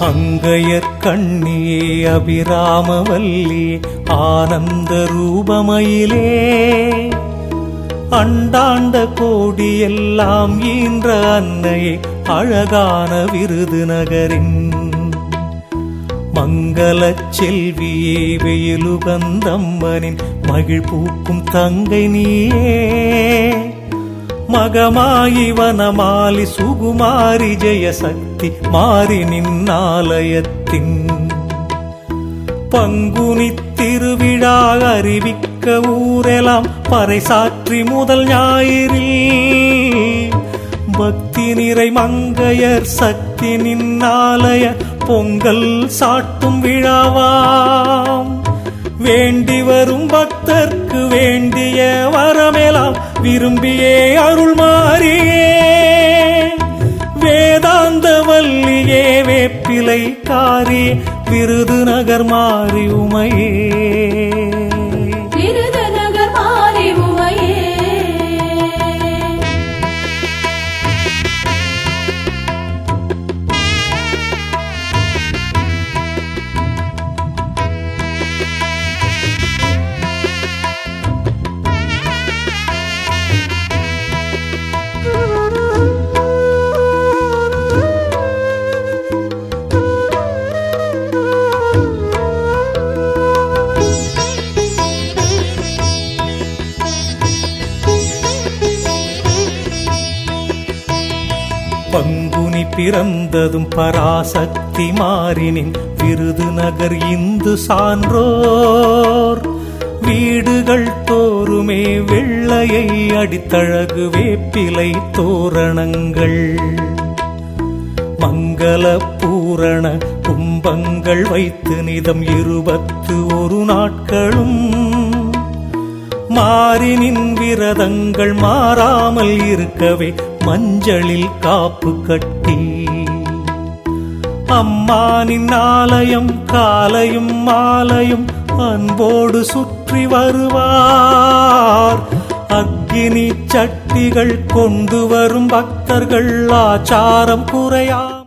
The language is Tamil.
அங்கையர் கண்ணியே அபிராமவல்லி ஆனந்த ரூபமயிலே. அண்டாண்ட கோடி எல்லாம் ஈன்ற அன்னையே அழகான விருது நகரின். மங்கள செல்வியே வெயிலுகந்தம்மனின் மகிழ் பூக்கும் தங்கை நீயே. மகமாயி வனமாலி சுகுமாரி ஜெயசக்தி மாறி நின்னாலயத்தின் பங்குனி திருவிழா அறிவிக்க ஊரெலாம் பறைசாற்றி முதல் ஞாயிறில் பக்தி நிறை மங்கையர் சக்தி நின்னாலய பொங்கல் சாட்டும் விழாவாம். வேண்டி வரும் பக்தர்க்கு வேண்டிய வரமெல்லாம் விரும்பியே அருள் மாறியே வேப்பிலை காரி விருதுநகர் மாறி உமையே. பங்குனி பிறந்ததும் பராசக்தி மாறினின் விருதுநகர் இந்து சான்றோர். வீடுகள் தோறுமே வெள்ளையை அடித்தழகு வேப்பிலை தோரணங்கள். மங்கள பூரண கும்பங்கள் வைத்து நிதம் இருபத்து ஒரு நாட்களும் மாறினின் விரதங்கள் மாறாமல் இருக்கவே மஞ்சளில் காப்பு கட்டி. அம்மானின் ஆலயம் காலையும் மாலையும் அன்போடு சுற்றி வருவார். அக்னி சட்டிகள் கொண்டு வரும் பக்தர்கள் ஆச்சாரம் குறையார்